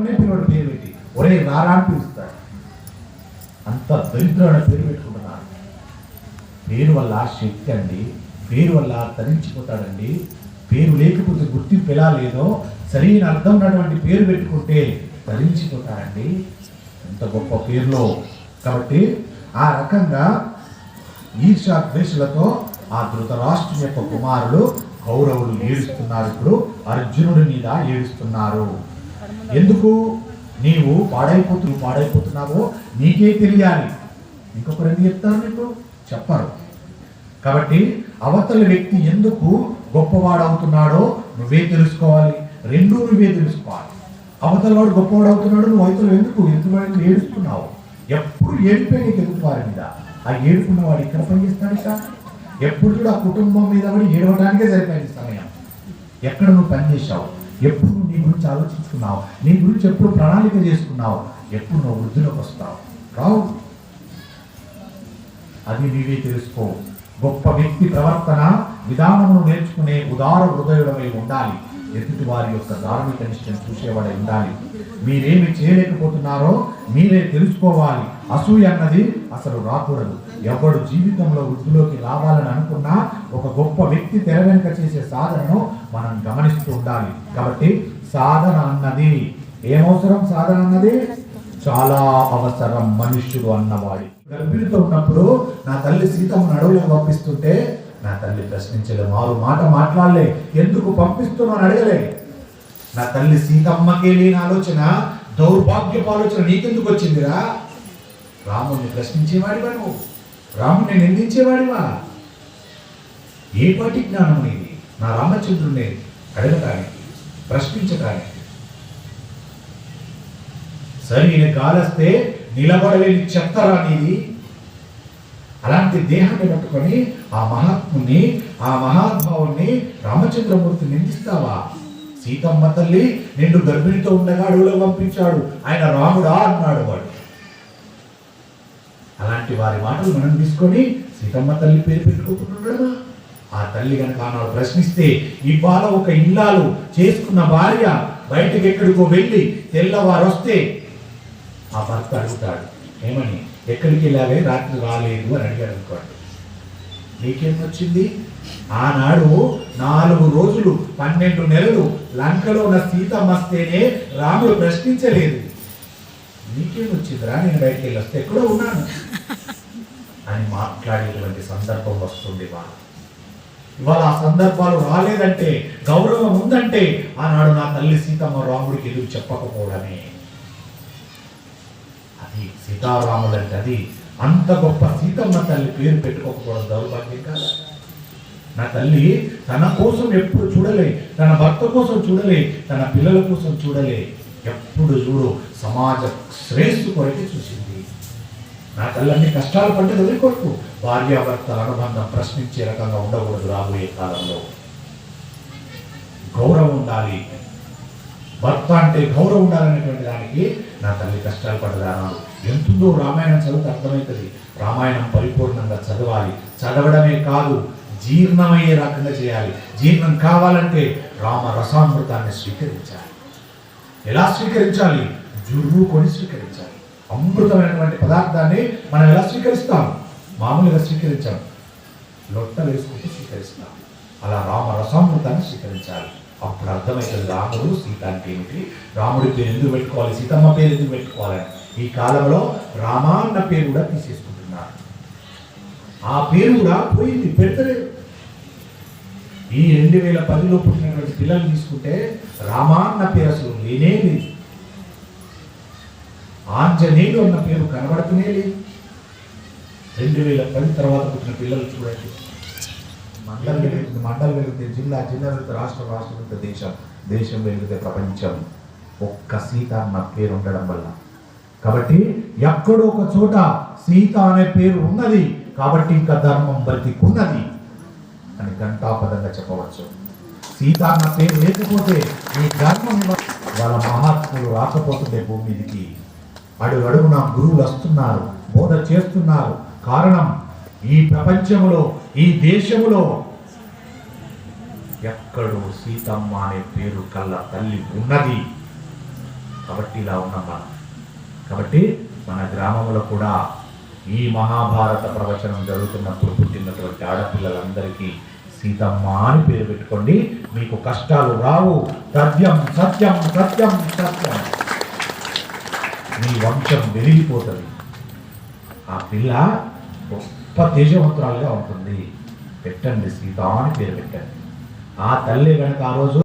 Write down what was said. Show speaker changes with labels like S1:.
S1: పిల్లనే పిల్లడు పేరు పెట్టి ఒరే నారా అని పిలుస్తాడు అంత దరిద్రమైన పేరు పెట్టుకుంటున్నారు. పేరు వల్ల శక్తి అండి పేరు వల్ల తరించిపోతాడండి పేరు లేకపోతే గుర్తింపు ఎలా లేదో సరైన అర్థం ఉన్నటువంటి పేరు పెట్టుకుంటే తరించిపోతాడండి ఎంత గొప్ప పేరులో. కాబట్టి ఆ రకంగా ఈర్షా ద్వేషులతో ఆ ధృతరాష్ట్రం యొక్క కుమారులు కౌరవులు ఏడుస్తున్నారు ఇప్పుడు అర్జునుడి మీద ఏడుస్తున్నారు. ఎందుకు? నీవు పాడైపోతు పాడైపోతున్నావో నీకే తెలియాలి. ఇంకొకరు ఎందుకు చెప్తారు నీకు? చెప్పరు. కాబట్టి అవతల వ్యక్తి ఎందుకు గొప్పవాడవుతున్నాడో నువ్వే తెలుసుకోవాలి. రెండూ నువ్వే తెలుసుకోవాలి. అవతల వాడు గొప్పవాడు అవుతున్నాడు నువ్వు అవతల ఎందుకు? ఎందుకు ఏడుస్తున్నావు? ఎప్పుడు ఏడిపోయి నీకు ఎదుటి వారి మీద? ఆ ఏడుకున్న వాడు ఇక్కడ పనిచేస్తాడు ఇక. ఎప్పుడు కూడా ఆ కుటుంబం మీద కూడా ఏడవడానికే సరిపోయింది సమయం. ఎక్కడ నువ్వు పనిచేసావు ఎప్పుడు నీ గురించి ఆలోచించుకున్నావు? నీ గురించి ఎప్పుడు ప్రణాళిక చేసుకున్నావు? ఎప్పుడు నువ్వు వృద్ధిలోకి వస్తావు? రావు. అది నీవే తెలుసుకో. గొప్ప వ్యక్తి ప్రవర్తన విధానమును నేర్చుకునే ఉదార హృదయుడమై ఉండాలి. ఎదుటి వారి యొక్క ధార్మిక నిష్ఠను చూసేవాడు ఉండాలి. మీరేమి చేయలేకపోతున్నారో మీరే తెలుసుకోవాలి. అసూయ అన్నది అసలు రాకూడదు. ఎవడు జీవితంలో వృద్ధిలోకి రావాలని అనుకున్నా ఒక గొప్ప వ్యక్తి తెర వెనుక చేసే సాధనను మనం గమనిస్తూ ఉండాలి. కాబట్టి సాధన అన్నది ఏమవసరం సాధన అన్నది? చాలా అవసరం మనుష్యుడు అన్నవాడి. గర్భిణితో ఉన్నప్పుడు నా తల్లి సీతమ్మ అడవులకు పంపిస్తుంటే నా తల్లి ప్రశ్నించలే మారు మాట మాట్లాడలే ఎందుకు పంపిస్తున్నాను అడగలే. నా తల్లి సీతమ్మకే లేని ఆలోచన దౌర్భాగ్యపు ఆలోచన నీకెందుకు వచ్చిందిరా? రాముడిని ప్రశ్నించేవాడివా నువ్వు? రాముడిని నిందించేవాడివా? ఏ పాటి జ్ఞానం ఇది నా రామచంద్రుడిని అడగటానికి ప్రశ్నించటానికి. సరైన కాలస్తే నిలబడలేని చెత్తరా నీది? అలాంటి దేహాన్ని పట్టుకొని ఆ మహాత్ముని ఆ మహాత్భావుని రామచంద్రమూర్తి నిందిస్తావా? సీతమ్మ తల్లి నిండు గర్భిణితో ఉండగా అడవులో పంపించాడు. ఆయన రాముడా అన్నాడు వాడు. అలాంటి వారి మాటలు మనం తీసుకొని సీతమ్మ తల్లి పేరు పెట్టుకుంటున్నాడు ఆ తల్లి కనుక ఆనాడు ప్రశ్నిస్తే ఇవాళ ఒక ఇల్లాలు చేసుకున్న భార్య బయటకు ఎక్కడికో వెళ్ళి తెల్లవారు వస్తే ఆ భర్త అడుగుతాడు ఏమని? ఎక్కడికి వెళ్ళావే రాత్రి రాలేదు అని అడిగాడు అనుకోండి. నీకేం వచ్చింది? ఆనాడు నాలుగు రోజులు పన్నెండు నెలలు లంకలో ఉన్న సీతమ్మ వస్తేనే రాముడు ప్రశ్నించలేదు. నీకేమొచ్చిందిరా నేను బయటికి వెళ్ళి వస్తే ఎక్కడో ఉన్నాను. అని మాట్లాడేటువంటి సందర్భం వస్తుంది వాళ్ళు ఇవాళ ఆ సందర్భాలు రాలేదంటే గౌరవం ఉందంటే ఆనాడు నా తల్లి సీతమ్మ రాముడికి ఎదురు చెప్పకపోవడమే. అది సీతారాములు అంటే అది అంత గొప్ప సీతమ్మ తల్లి పేరు పెట్టుకోకపోవడం దౌర్భాగ్యం కాదా? నా తల్లి తన కోసం ఎప్పుడు చూడలే తన భర్త కోసం చూడలే తన పిల్లల కోసం చూడలే. ఎప్పుడు చూడు సమాజ శ్రేయస్సు కొరకే చూసింది. నా తల్లి అన్ని కష్టాలు పడ్డది వదిలికొట్టు భార్యాభర్తల అనుబంధం ప్రశ్నించే రకంగా ఉండకూడదు రాబోయే కాలంలో. గౌరవం ఉండాలి. భర్త అంటే గౌరవం ఉండాలనేటువంటి దానికి నా తల్లి కష్టాలు పడ్డదానాలు ఎంతుందో రామాయణం చదివితే అర్థమవుతుంది. రామాయణం పరిపూర్ణంగా చదవాలి. చదవడమే కాదు జీర్ణమయ్యే రకంగా చేయాలి. జీర్ణం కావాలంటే రామ రసామృతాన్ని స్వీకరించాలి. ఎలా స్వీకరించాలి? జుర్రు కొని స్వీకరించాలి. అమృతమైనటువంటి పదార్థాన్ని మనం ఎలా స్వీకరిస్తాం? మామూలుగా స్వీకరించాం. లొట్ట వేసుకుంటూ స్వీకరిస్తాం. అలా రామ రసామృతాన్ని స్వీకరించాలి. అప్పుడు అర్థమవుతుంది రాముడు సీత అంటే ఏమిటి? రాముడి పేరు ఎందుకు పెట్టుకోవాలి? సీతమ్మ పేరు ఎందుకు పెట్టుకోవాలని ఈ కాలంలో రామాన్న పేరు కూడా తీసేసుకుంటున్నారు. ఆ పేరు కూడా పోయింది పెడతలేదు. ఈ రెండు వేల పదిలో పుట్టినటువంటి పిల్లలు తీసుకుంటే రామాన్న పేరు అసలు లేనేది ఆంజనేయుడు అన్న పేరు కనబడుతూనే లేదు. రెండు వేల పది తర్వాత పుట్టిన పిల్లలు చూడండి. మండలం వెలుగుతుంది మండలం వెలుగుతే జిల్లా జిల్లా వెళితే రాష్ట్రం రాష్ట్రం వెళితే దేశం దేశం వెలిగితే ప్రపంచం ఒక్క సీత అన్న పేరు ఉండడం వల్ల. కాబట్టి ఎక్కడో ఒక చోట సీత అనే పేరు ఉన్నది. కాబట్టి ఇంకా ధర్మం బ్రతికున్నది అని ఘంటాపదంగా చెప్పవచ్చు. సీత అన్న పేరు లేకపోతే ఈ ధర్మం వాళ్ళ మహాత్ములు రాకపోతుండే భూమి మీదకి. అడుగు అడుగున గురువులు వస్తున్నారు. బోధ చేస్తున్నారు. కారణం ఈ ప్రపంచంలో ఈ దేశంలో ఎక్కడో సీతమ్మ అనే పేరు కళ్ళ తల్లి ఉన్నది. కాబట్టి ఇలా ఉన్నాం మనం. కాబట్టి మన గ్రామంలో కూడా ఈ మహాభారత ప్రవచనం జరుగుతున్నప్పుడు పుట్టినటువంటి ఆడపిల్లలందరికీ సీతమ్మ అని పేరు పెట్టుకోండి. మీకు కష్టాలు రావు. సత్యం సత్యం సత్యం సత్యం. మీ వంశం వెలిగిపోతుంది. ఆ పిల్ల గొప్ప తేజవంతురాలుగా ఉంటుంది. పెట్టండి సీత అని పేరు పెట్టండి. ఆ తల్లి కనుక ఆ రోజు